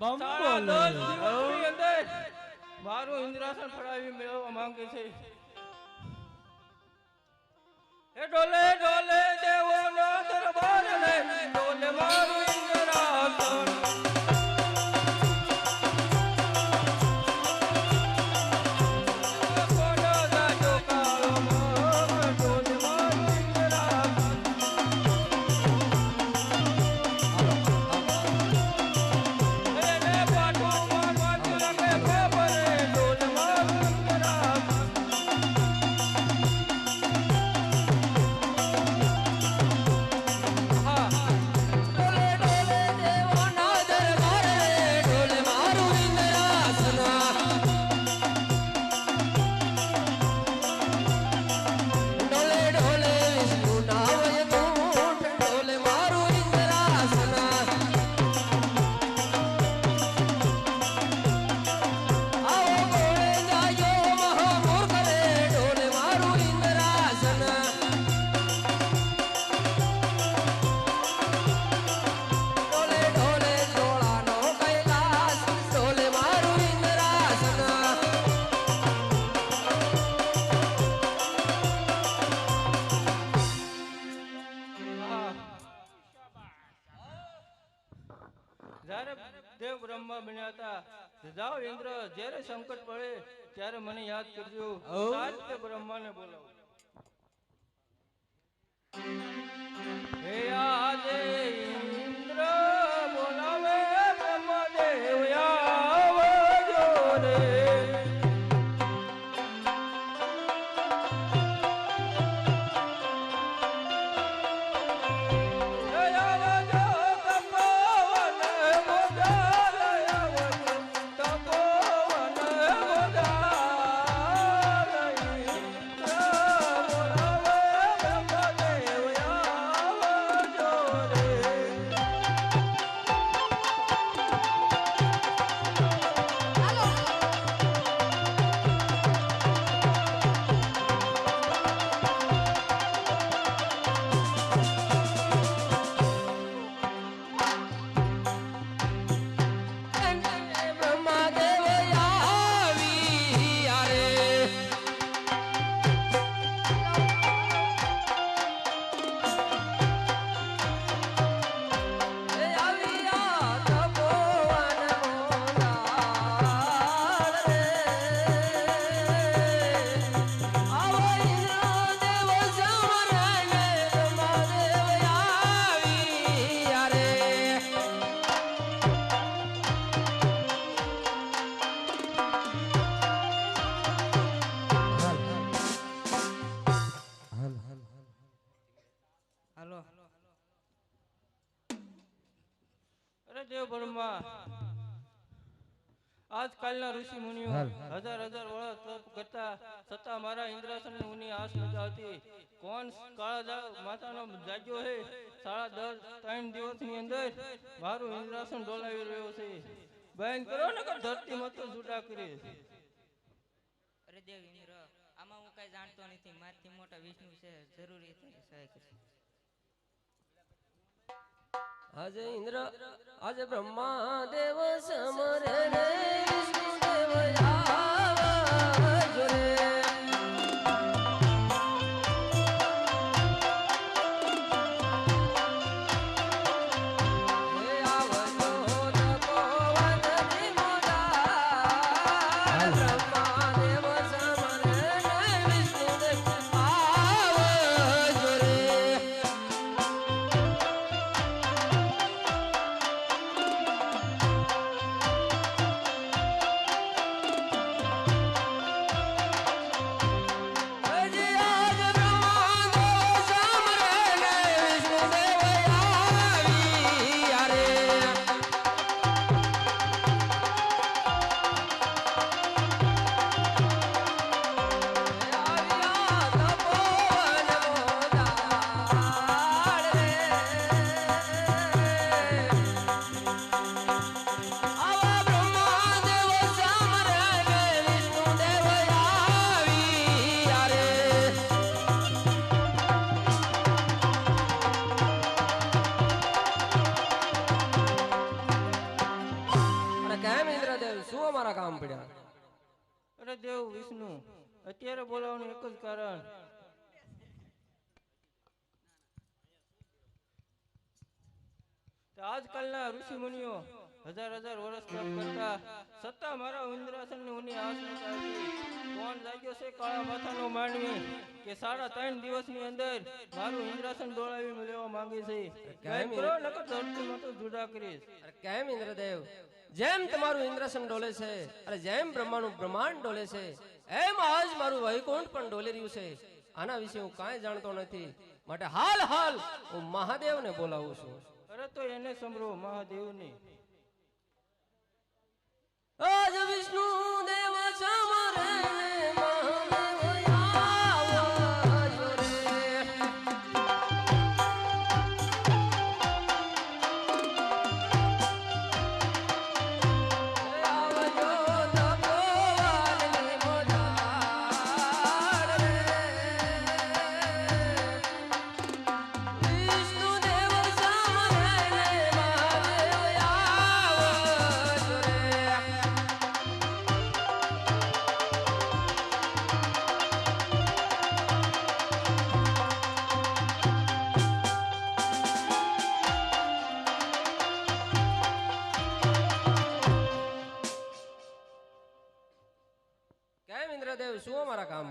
અંદર મારું ઇન્દ્રાસન મેળવવા માંગે છે. એ ડોલે ડોલે દેવો દેવ બ્રહ્મા બન્યા હતા. જાઓ ઇન્દ્ર જ્યારે સંકટ પડે ત્યારે મને યાદ કરજો. આજ તે બ્રહ્માને બોલાવો. હે આજે આજકાલના ઋષિ મુનિઓ હજાર હજાર વર્ષ તપ કરતા છતાં મારા ઇન્દ્રાસનની ઉની આસ નથી કોણ કાળા માતાનો જાગ્યો હે? સાડા દસ ત્રણ દિવસની અંદર મારું ઇન્દ્રાસન ડોલાવી રહ્યો છે. બહેન કરો ને કે ધરતી મતો છૂટા કરી અરે દેવ ઇન્દ્ર આમાં હું કઈ જાણતો નથી. મારથી મોટા વિષ્ણુ છે જરૂરી સહાય કરશે આજે ઇન્દ્ર આજે બ્રહ્મા દેવ સમરે વિષ્ણુ દેવ આવજો એક જ કારણ આજકાલના ઋષિ મુનિઓ હજાર હજાર વર્ષ તપ કરતા સત્તા મારા ઇન્દ્રાસનની ઉની આસ કોણ લાગ્યો છે કાળા માથાનો માનવી કે સાડા ત્રણ દિવસની અંદર મારું ઇન્દ્રાસન દોડાવી લેવા માંગે છે. કેમ કરો નકર ધરતીમાં તો જુદા કરીશ. અરે કેમ ઇન્દ્રદેવ? જેમ તમારું ઇન્દ્રાસન ડોલે છે અરે જેમ બ્રહ્માનું બ્રહ્માંડ ડોલે છે એમ આજ મારું વૈકુંઠ પણ ડોલી રહ્યું છે. આના વિશે હું કાંઈ જાણતો નથી. માટે હાલ હાલ હું મહાદેવને બોલાવું છું. અરે તો એને સંભળો મહાદેવની. આજ વિષ્ણુ દેવ સમરે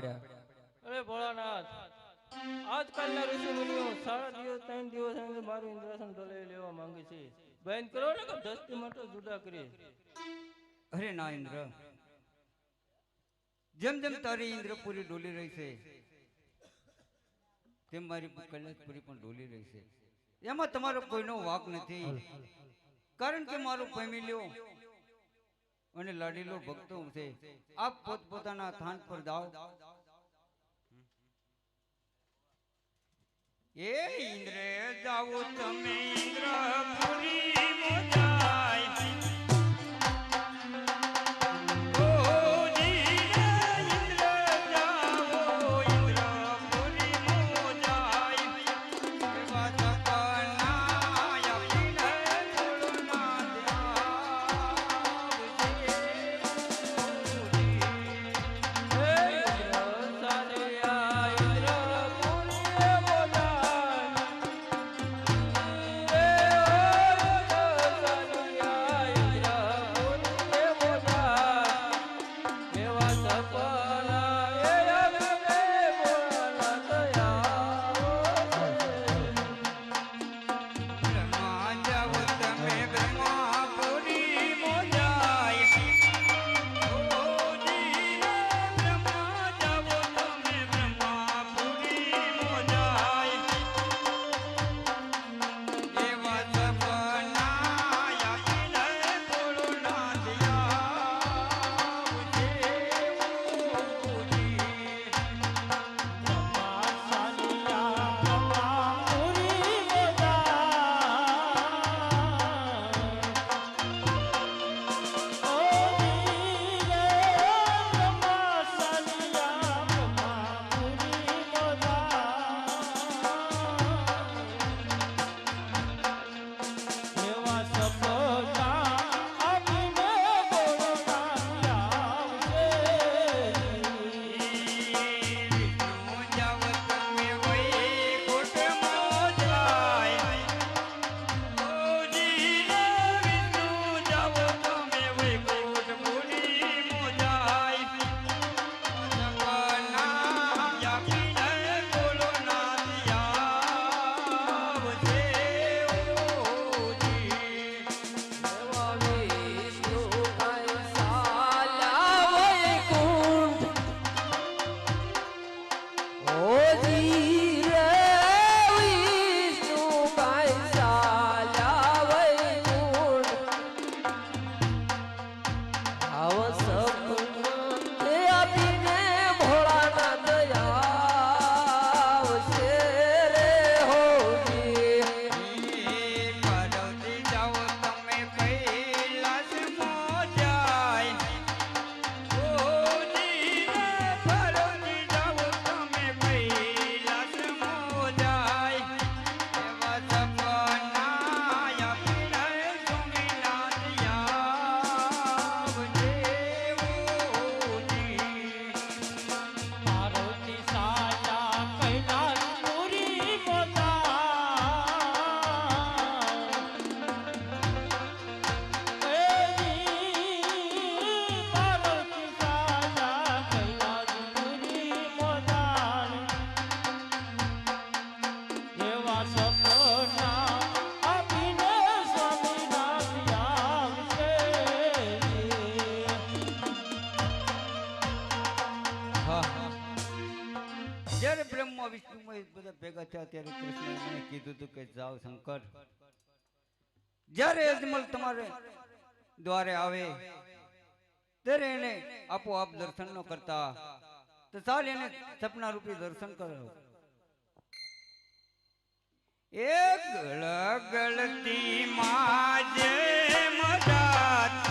પડ્યા. અરે ભોળાનાથ આજકાલના ઋષિ મુનિઓ સાડા દિવસ ત્રણ દિવસ મારું ઇન્દ્રાસન ડોલાવી લેવા માંગે છે. બેન કરો ને કે ધરતી માટે જુદા કરી અરે ના ઇન્દ્ર. જેમ જેમ તારી ઇન્દ્રપુરી ડોલી રહી છે તેમ મારી કૈલાસપુરી પણ ડોલી રહી છે. એમાં તમારો કોઈનો વાક નથી. કારણ કે મારો ફેમિલીઓ અને લાડીલો ભક્તો છે. આપ પોતપોતાના સ્થાન પર જાઓ. એ ઇન્દ્ર જાઓ તમે ઇન્દ્રપુરી મોજાય ત્યારે કૃષ્ણએ કીધું હતું કે જાઓ શંકર. જ્યારે અજમલ તમારે દ્વારે આવે, ત્યારે એને આપોઆપ દર્શન ન કરતા. તો ચાલ એને સપના રૂપી દર્શન કરો. એક ગળગળતી માજે મદાત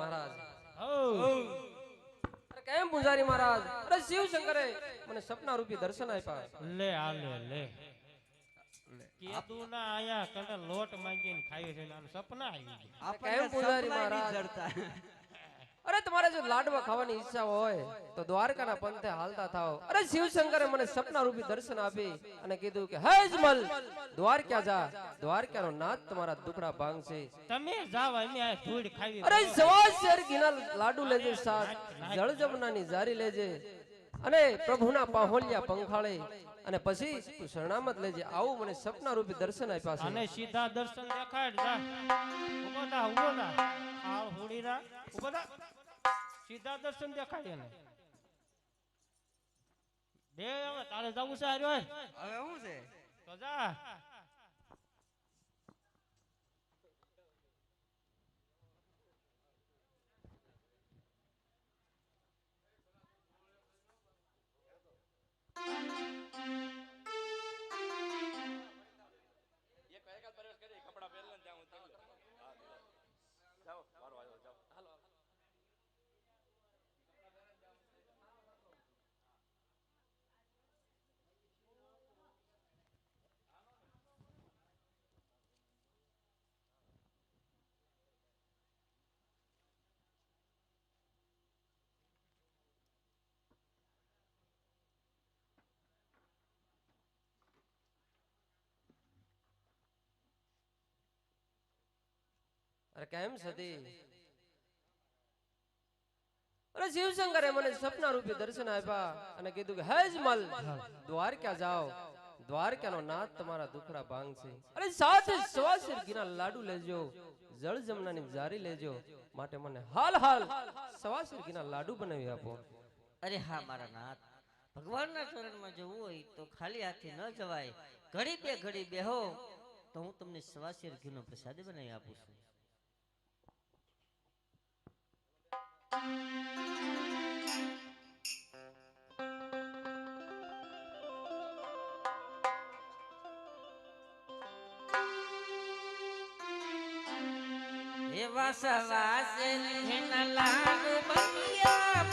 મહારાજ. કેમ પૂજારી મહારાજ? અરે શિવ શંકરે મને સપના રૂપી દર્શન આપ્યા. લે આ લે લે. આયા કંટા લોટ માંગીને ખાય છે ને સપના આવી ગયા. કેમ પૂજારી મહારાજ? અરે તમારે જો લાડવા ખાવાની ઈચ્છા હોય તો દ્વારકાના પંથે હાલતા થાવ. અરે શિવશંકરે મને સપના રૂપી દર્શન આપી અને કીધું કે હે જમલ દ્વારકા જા. દ્વારકાનો નાથ તમારા દુખડા ભાંગશે. તમે જાવ અમે આ ધૂળ ખાવી અરે સવા શેર ગિના લાડુ લેજે સાથ જળ જમનાની જારી લેજે. અને પ્રભુના પાહોલિયા પંખાળે અને પછી તું શરણામત લેજે. આવું મને સપના રૂપી દર્શન આપ્યા અને સીધા દર્શન દેખાડ જા ઊભો થા ઊભો થા. આ રા ઊભો થા. સીધા દર્શન દેખાડ એને. દે હવે તારે જવું છે હાર્યો હવે હું છે? તો જા. Música અરે કેમ સતી? શિવશંકરે મને સપના રૂપે દર્શન આપ્યા અને કીધું કે હે જમલ દ્વારકા જાઓ. દ્વારકાનો નાથ તમારા દુખરા ભાંગ છે. અરે સાથે સવાસેર ઘીના લાડુ લેજો. જળ જમનાની જારી લેજો. માટે મને હાલ હાલ સવાસેર ઘીના લાડુ બનાવી આપો. અરે હા મારા નાથ. ભગવાનના ચરણમાં જવું હોય તો ખાલી હાથે ન જવાય. ઘડી બે ઘડી બેહો તો હું તમને સવાશેર ઘીનો પ્રસાદ બનાવી આપું છું. એવા સવાસ લાડુ બનિયા.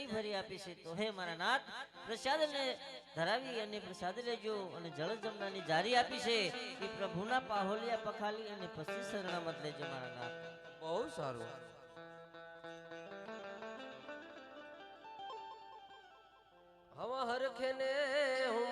જારી ભરી આપી છે. તો હે મારા નાથ, પ્રસાદને ધરાવી અને પ્રસાદ લેજો અને જળ જમનાની જારી આપી છે એ પ્રભુના પાહોલિયા પખાલી અને પછી શરણામત લેજો મારા નાથ. બહુ સારું. હવા હરખે ને હું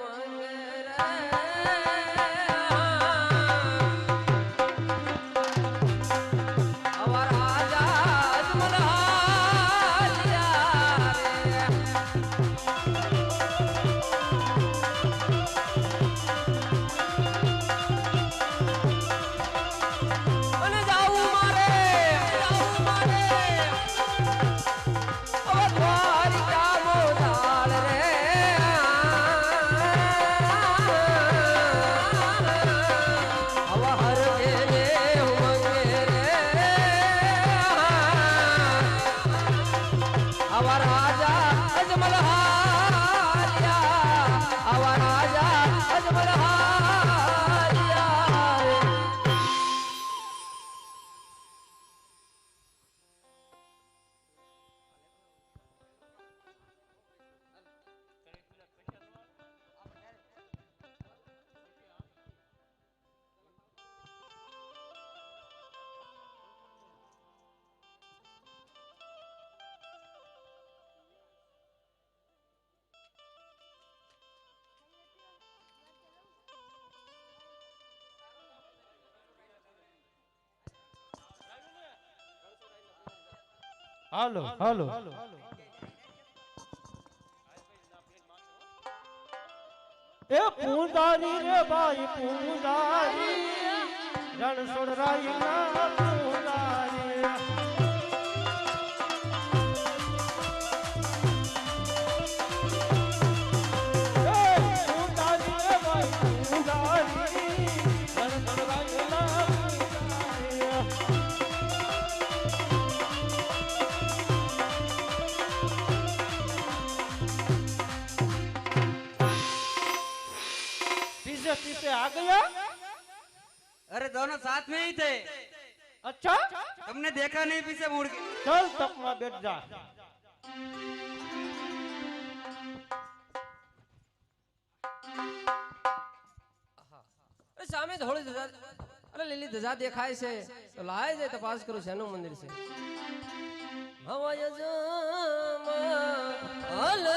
આવા રાજા હાલો હાલો એ પૂંદારી રે ભાઈ પૂંદારી રણ સોડરાઈ ના आ गया अरे दोनों साथ में ही थे अच्छा तुमने देखा नहीं पीछे मुड़ के चल तपमा बैठ जा અરે સામે ધોળી ધજા અરે લીલી ધજા દેખાય છે તો લાય જાય તપાસ કરું શેનું મંદિર છે હવાય જમા હલ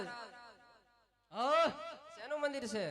અરે હા? શેનું મંદિર છે?